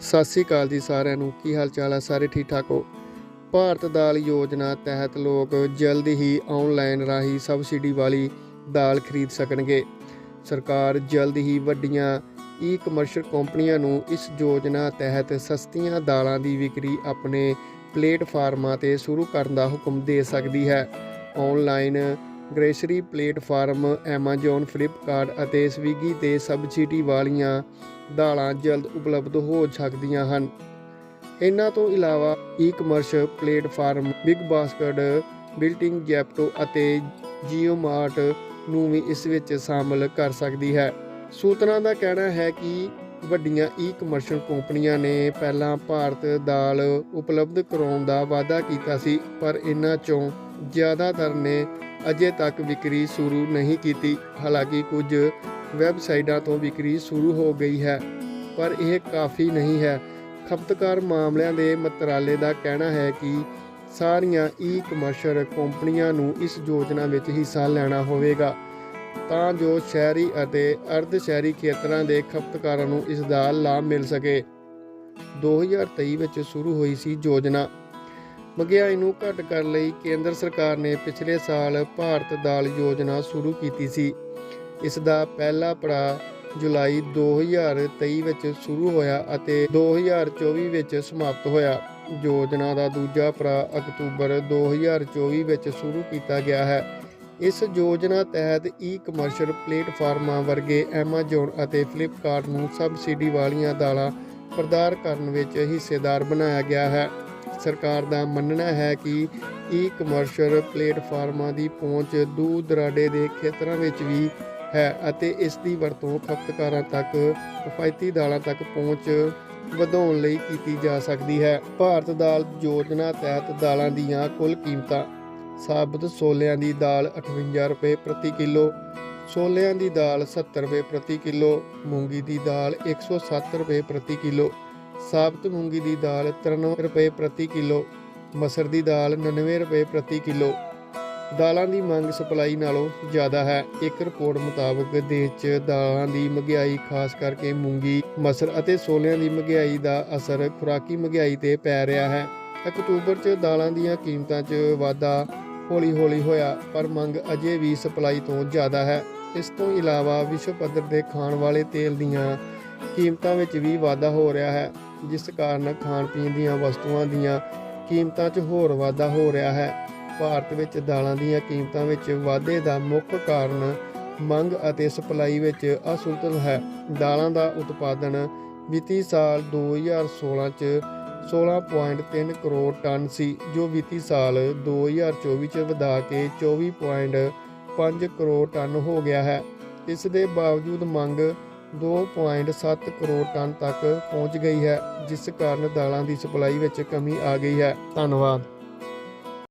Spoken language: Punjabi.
ਸਤਿ ਸ੍ਰੀ ਅਕਾਲ ਜੀ ਸਾਰਿਆਂ ਨੂੰ। ਕੀ ਹਾਲ ਚਾਲ ਹੈ ਸਾਰੇ ਠੀਕ ਠਾਕ ਹੋ? ਭਾਰਤ ਦਾਲ ਯੋਜਨਾ ਤਹਿਤ ਲੋਕ ਜਲਦ ਹੀ ਆਨਲਾਈਨ ਰਾਹੀਂ ਸਬਸਿਡੀ ਵਾਲੀ ਦਾਲ ਖਰੀਦ ਸਕਣਗੇ। ਸਰਕਾਰ ਜਲਦ ਹੀ ਵੱਡੀਆਂ ਈ ਕਮਰਸ਼ੀਅਲ ਕੰਪਨੀਆਂ ਨੂੰ ਇਸ ਯੋਜਨਾ ਤਹਿਤ ਸਸਤੀਆਂ ਦਾਲਾਂ ਦੀ ਵਿਕਰੀ ਆਪਣੇ ਪਲੇਟਫਾਰਮਾਂ ਤੇ ਸ਼ੁਰੂ ਕਰਨ ਦਾ ਹੁਕਮ ਦੇ ਸਕਦੀ ਹੈ। Online grocery platform Amazon Flipkart ਅਤੇ ਸਵੀਗੀ ਤੇ ਸਬਸਿਡੀ ਵਾਲੀਆਂ ਦਾਲਾਂ ਜਲਦ ਉਪਲਬਧ ਹੋ ਸਕਦੀਆਂ ਹਨ। ਇਹਨਾਂ ਤੋਂ ਇਲਾਵਾ ecommerce platform, big basket, ਬਿਲਟਿੰਗ Zepto ਅਤੇ ਜੀਓਮਾਰਟ ਨੂੰ ਵੀ ਇਸ ਵਿੱਚ ਸ਼ਾਮਲ ਕਰ ਸਕਦੀ ਹੈ। ਸੂਤਰਾਂ ਦਾ ਕਹਿਣਾ ਹੈ ਕਿ ਵੱਡੀਆਂ ਈ-ਕਮਰਸ਼ਲ ਕੰਪਨੀਆਂ ਨੇ ਪਹਿਲਾਂ ਭਾਰਤ ਦਾਲ ਉਪਲਬਧ ਕਰਾਉਣ ਦਾ ਵਾਅਦਾ ਕੀਤਾ ਸੀ, ਪਰ ਇਹਨਾਂ ਚੋਂ ਜ਼ਿਆਦਾਤਰ ਨੇ ਅਜੇ ਤੱਕ ਵਿਕਰੀ ਸ਼ੁਰੂ ਨਹੀਂ ਕੀਤੀ। ਹਾਲਾਂਕਿ ਕੁਝ ਵੈਬਸਾਈਟਾਂ ਤੋਂ ਵਿਕਰੀ ਸ਼ੁਰੂ ਹੋ ਗਈ ਹੈ, ਪਰ ਇਹ ਕਾਫੀ ਨਹੀਂ ਹੈ। ਖਪਤਕਾਰ ਮਾਮਲਿਆਂ ਦੇ ਮੰਤਰਾਲੇ ਦਾ ਕਹਿਣਾ ਹੈ ਕਿ ਸਾਰੀਆਂ ਈ-ਕਮਰਸ਼ਲ ਕੰਪਨੀਆਂ ਨੂੰ ਇਸ ਯੋਜਨਾ ਵਿੱਚ ਹਿੱਸਾ ਲੈਣਾ ਹੋਵੇਗਾ। ਤਾਂ ਜੋ ਸ਼ਹਿਰੀ ਅਤੇ ਅਰਧ ਸ਼ਹਿਰੀ ਖੇਤਰਾਂ ਦੇ ਖਪਤਕਾਰਾਂ ਨੂੰ ਇਸ ਦਾ ਲਾਭ ਮਿਲ ਸਕੇ। 2023 ਵਿੱਚ ਸ਼ੁਰੂ ਹੋਈ ਸੀ ਯੋਜਨਾ। ਮਹਿੰਗਾਈ ਨੂੰ ਘੱਟ ਕਰਨ ਲਈ ਕੇਂਦਰ ਸਰਕਾਰ ਨੇ ਪਿਛਲੇ ਸਾਲ ਭਾਰਤ ਦਾਲ ਯੋਜਨਾ ਸ਼ੁਰੂ ਕੀਤੀ ਸੀ। ਇਸ ਦਾ ਪਹਿਲਾ ਪੜਾਅ ਜੁਲਾਈ 2023 ਵਿੱਚ ਸ਼ੁਰੂ ਹੋਇਆ ਅਤੇ 2024 ਵਿੱਚ ਸਮਾਪਤ ਹੋਇਆ। ਯੋਜਨਾ ਦਾ ਦੂਜਾ ਪੜਾਅ ਅਕਤੂਬਰ 2024 ਵਿੱਚ ਸ਼ੁਰੂ ਕੀਤਾ ਗਿਆ ਹੈ। ਇਸ ਯੋਜਨਾ ਤਹਿਤ ਈ-ਕਮਰਸ਼ਲ ਪਲੇਟਫਾਰਮਾਂ ਵਰਗੇ Amazon ਅਤੇ Flipkart ਨੂੰ ਸਬਸਿਡੀ ਵਾਲੀਆਂ ਦਾਲਾਂ ਪ੍ਰਦਾਨ ਕਰਨ ਵਿੱਚ ਹਿੱਸੇਦਾਰ ਬਣਾਇਆ ਗਿਆ ਹੈ। ਸਰਕਾਰ ਦਾ ਮੰਨਣਾ ਹੈ ਕਿ ਈ-ਕਮਰਸ਼ਲ ਪਲੇਟਫਾਰਮਾਂ ਦੀ ਪਹੁੰਚ ਦੂਰ ਦਰਾਡੇ ਦੇ ਖੇਤਰਾਂ ਵਿੱਚ ਵੀ ਹੈ ਅਤੇ ਇਸ ਦੀ ਵਰਤੋਂ ਖਪਤਕਾਰਾਂ ਤੱਕ, ਕਿਫਾਇਤੀ ਦਾਲਾਂ ਤੱਕ ਪਹੁੰਚ ਵਧਾਉਣ ਲਈ ਕੀਤੀ ਜਾ ਸਕਦੀ ਹੈ। ਭਾਰਤ ਦਾਲ ਯੋਜਨਾ ਤਹਿਤ ਦਾਲਾਂ ਦੀਆਂ ਕੁੱਲ ਕੀਮਤਾਂ, ਸਾਬਤ ਸੋਲਿਆਂ ਦੀ ਦਾਲ 58 ਰੁਪਏ ਪ੍ਰਤੀ ਕਿਲੋ, ਛੋਲਿਆਂ ਦੀ ਦਾਲ 70 ਰੁਪਏ ਪ੍ਰਤੀ ਕਿਲੋ, ਮੂੰਗੀ ਦੀ ਦਾਲ 107 ਰੁਪਏ ਪ੍ਰਤੀ ਕਿਲੋ ਸਾਬਤ ਮੂੰਗੀ ਦੀ ਦਾਲ 93 ਰੁਪਏ ਪ੍ਰਤੀ ਕਿਲੋ, ਮਸਰ ਦੀ ਦਾਲ 99 ਰੁਪਏ ਪ੍ਰਤੀ ਕਿਲੋ। ਦਾਲਾਂ ਦੀ ਮੰਗ ਸਪਲਾਈ ਨਾਲੋਂ ਜ਼ਿਆਦਾ ਹੈ। ਇੱਕ ਰਿਪੋਰਟ ਮੁਤਾਬਕ ਦੇਸ਼ 'ਚ ਦਾਲਾਂ ਦੀ ਮਹਿੰਗਾਈ, ਖਾਸ ਕਰਕੇ ਮੂੰਗੀ, ਮਸਰ ਅਤੇ ਛੋਲਿਆਂ ਦੀ ਮਹਿੰਗਾਈ ਦਾ ਅਸਰ ਖੁਰਾਕੀ ਮਹਿੰਗਾਈ ਤੇ ਪੈ ਰਿਹਾ ਹੈ। ਅਕਤੂਬਰ 'ਚ ਦਾਲਾਂ ਦੀਆਂ ਕੀਮਤਾਂ 'ਚ ਵਾਧਾ ਹੌਲੀ-ਹੌਲੀ ਹੋਇਆ, ਪਰ ਮੰਗ ਅਜੇ ਵੀ ਸਪਲਾਈ ਤੋਂ ਜ਼ਿਆਦਾ ਹੈ। ਇਸ ਤੋਂ ਇਲਾਵਾ ਵਿਸ਼ਵ ਪੱਧਰ ਦੇ ਖਾਣ ਵਾਲੇ ਤੇਲ ਦੀਆਂ ਕੀਮਤਾਂ ਵਿੱਚ ਵੀ ਵਾਧਾ ਹੋ ਰਿਹਾ ਹੈ। ਜਿਸ ਕਾਰਨ ਖਾਣ ਪੀਣ ਦੀਆਂ ਵਸਤੂਆਂ ਦੀਆਂ ਕੀਮਤਾਂ 'ਚ ਹੋਰ ਵਾਧਾ ਹੋ ਰਿਹਾ ਹੈ। ਭਾਰਤ ਵਿੱਚ ਦਾਲਾਂ ਦੀਆਂ ਕੀਮਤਾਂ ਵਿੱਚ ਵਾਧੇ ਦਾ ਮੁੱਖ ਕਾਰਨ ਮੰਗ ਅਤੇ ਸਪਲਾਈ ਵਿੱਚ ਅਸੰਤੁਲਨ ਹੈ। ਦਾਲਾਂ ਦਾ ਉਤਪਾਦਨ ਵਿੱਤੀ ਸਾਲ 2016 ਚ 16.3 ਕਰੋੜ ਟਨ ਸੀ, ਜੋ ਵਿੱਤੀ ਸਾਲ 2024 ਚ ਵਧਾ ਕੇ 24.5 ਕਰੋੜ ਟਨ ਹੋ ਗਿਆ ਹੈ। ਇਸ ਦੇ ਬਾਵਜੂਦ ਮੰਗ 2.7 ਕਰੋੜ ਟਨ ਤੱਕ ਪਹੁੰਚ ਗਈ ਹੈ, ਜਿਸ ਕਾਰਨ ਦਾਲਾਂ ਦੀ ਸਪਲਾਈ ਵਿੱਚ ਕਮੀ ਆ ਗਈ ਹੈ। ਧੰਨਵਾਦ।